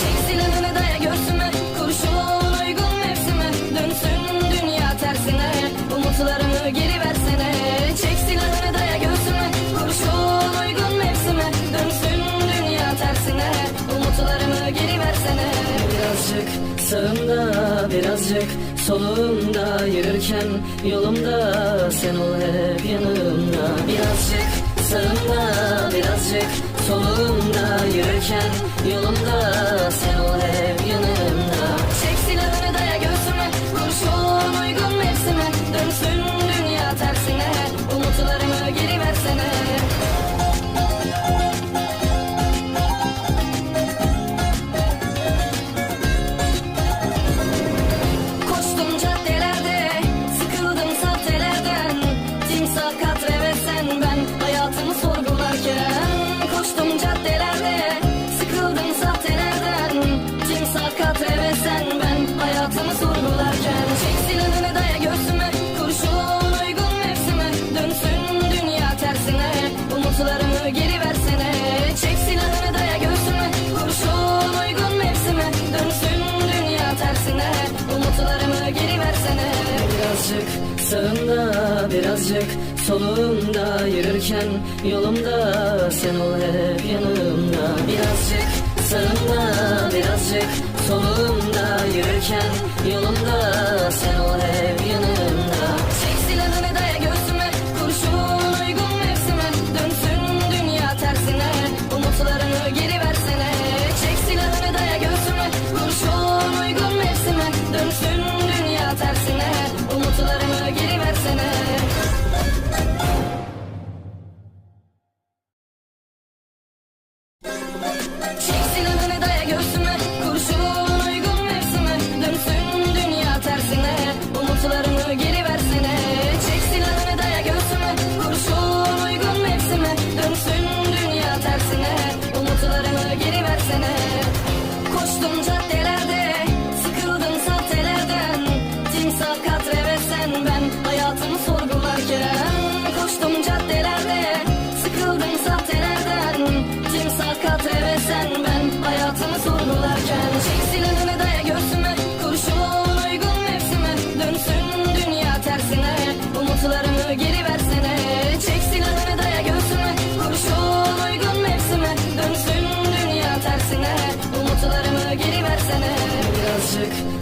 Çek silahını daya göğsüme Kurşun uygun mevsime. Dönsün dünya tersine Umutlarımı geri versene. Çek silahını daya göğsüme Kurşun uygun mevsime. Dönsün dünya tersine Umutlarımı geri versene. Birazcık sağımda birazcık solumda yürürken yolumda. Sen ol hep yanımda. Birazcık sağımda birazcık solumda yürürken yolumda Hayatımı sorgularken Çek silahını daya göğsüme. Kurşun uygun mevsime. Dönsün dünya tersine. Umutlarımı geri versene. Çek silahını daya göğsüme. Kurşun uygun mevsime. Dönsün dünya tersine. Umutlarımı geri versene. Birazcık sağımda birazcık solumda yürürken yolumda. Sen ol hep yanımda. Birazcık sağımda